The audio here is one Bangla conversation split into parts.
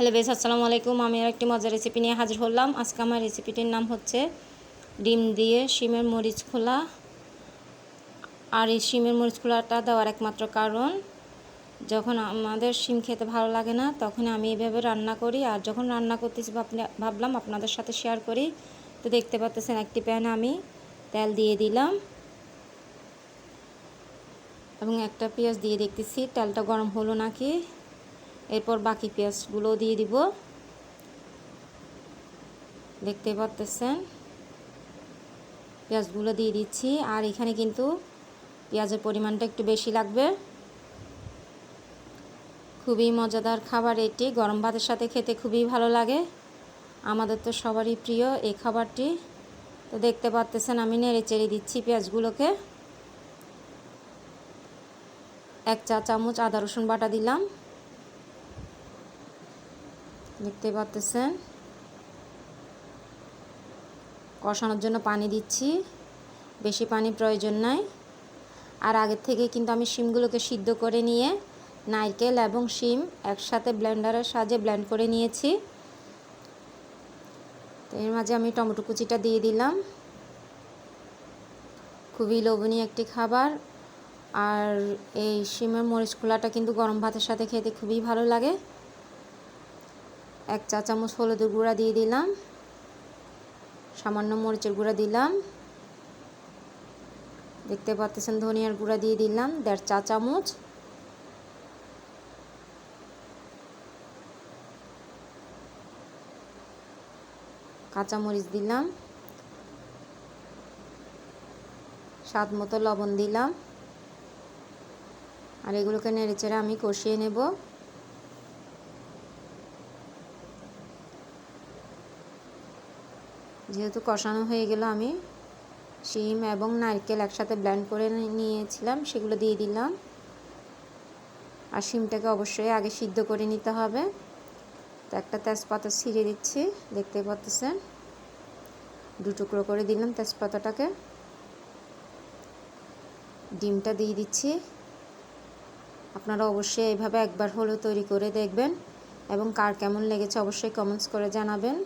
হ্যালো বেস আসসালামু আলাইকুম। আমি আর একটি মজার রেসিপি নিয়ে হাজির হলাম। আজকে আমার রেসিপিটির নাম হচ্ছে ডিম দিয়ে শিমের মরিচ খোলা। আর এই শিমের মরিচ খোলাটা দেওয়ার একমাত্র কারণ, যখন আমাদের শিম খেতে ভালো লাগে না, তখন আমি এইভাবে রান্না করি। আর যখন রান্না করতেছি ভাবলাম আপনাদের সাথে শেয়ার করি। তো দেখতে পাচ্ছেন, একটি প্যানে আমি তেল দিয়ে দিলাম এবং একটা পেঁয়াজ দিয়ে দেখতেছি, তেলটা গরম হলো নাকি। এরপর বাকি পেঁয়াজগুলো দিয়ে দিব। দেখতে পাচ্তেছেন? পেঁয়াজগুলো দিয়ে দিচ্ছি। আর এখানে কিন্তু পেঁয়াজের পরিমাণটা একটু বেশি লাগবে। খুবই মজাদার খাবার এটি। গরম ভাতের সাথে খেতে খুবই ভালো লাগে। আমাদের তো সবারই প্রিয় এই খাবারটি। তো দেখতে পাচ্তেছেন, আমি নেড়ে চেড়ে দিচ্ছি পেঁয়াজগুলোকে। এক চা চামচ আদা রসুন বাটা দিলাম। দেখতে পাচ্তেছেন কষানোর জন্য পানি দিচ্ছি। বেশি পানি প্রয়োজন নাই। আর আগের থেকে কিন্তু আমি শিমগুলোকে সিদ্ধ করে নিয়ে নারকেল এবং শিম একসাথে ব্লেন্ডারের সাহায্যে ব্লেন্ড করে নিয়েছি। তো এর মাঝে আমি টমেটো কুচিটা দিয়ে দিলাম। খুবই লোভনীয় একটি খাবার। আর এই শিমের মরিচ খোলাটা কিন্তু গরম ভাতের সাথে খেতে খুবই ভালো লাগে। এক চা চামচ হলুদের গুঁড়া দিয়ে দিলাম। সামান্য মরিচের গুঁড়া দিলাম। দেখতে পাচ্ছেন ধনিয়ার গুঁড়া দিয়ে দিলাম দেড় চা চামচ। কাঁচামরিচ দিলাম। স্বাদ মতো লবণ দিলাম। আর এগুলোকে নেড়েচেড়ে আমি কষিয়ে নেব। যেহেতু কষানো হয়ে গেল, আমি শিম এবং নারকেল একসাথে ব্ল্যান্ড করে নিয়েছিলাম, সেগুলো দিয়ে দিলাম। আর শিমটাকে অবশ্যই আগে সিদ্ধ করে নিতে হবে। তো একটা তেজপাতা ছিঁড়ে দিচ্ছি দেখতে পাচ্ছেন। দু টুকরো করে দিলাম তেজপাতাটাকে। ডিমটা দিয়ে দিচ্ছি। আপনারা অবশ্যই এইভাবে একবার হলেও তৈরি করে দেখবেন। এবং কার কেমন লেগেছে অবশ্যই কমেন্টস করে জানাবেন।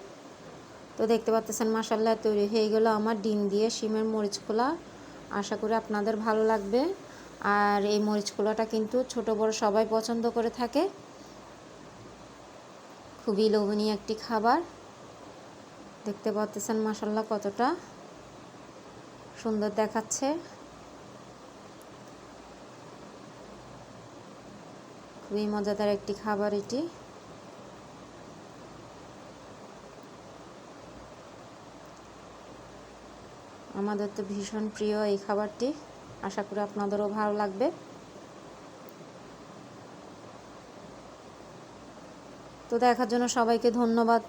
তো দেখতে পাচ্ছেন মাসাল্লাহ তৈরি হয়ে গেলো আমার ডিম দিয়ে শিমের মরিচ খোলা। আশা করি আপনাদের ভালো লাগবে। আর এই মরিচ খোলাটা কিন্তু ছোট, বড় সবাই পছন্দ করে থাকে। খুবই লোভনীয় একটি খাবার। দেখতে পাচ্ছেন মাসাল্লাহ কতটা সুন্দর দেখাচ্ছে। খুবই মজাদার একটি খাবার এটি। আমাদের তো ভীষণ প্রিয় এই খাবারটি। আশা করি আপনাদেরও ভালো লাগবে। তো দেখার জন্য সবাইকে ধন্যবাদ।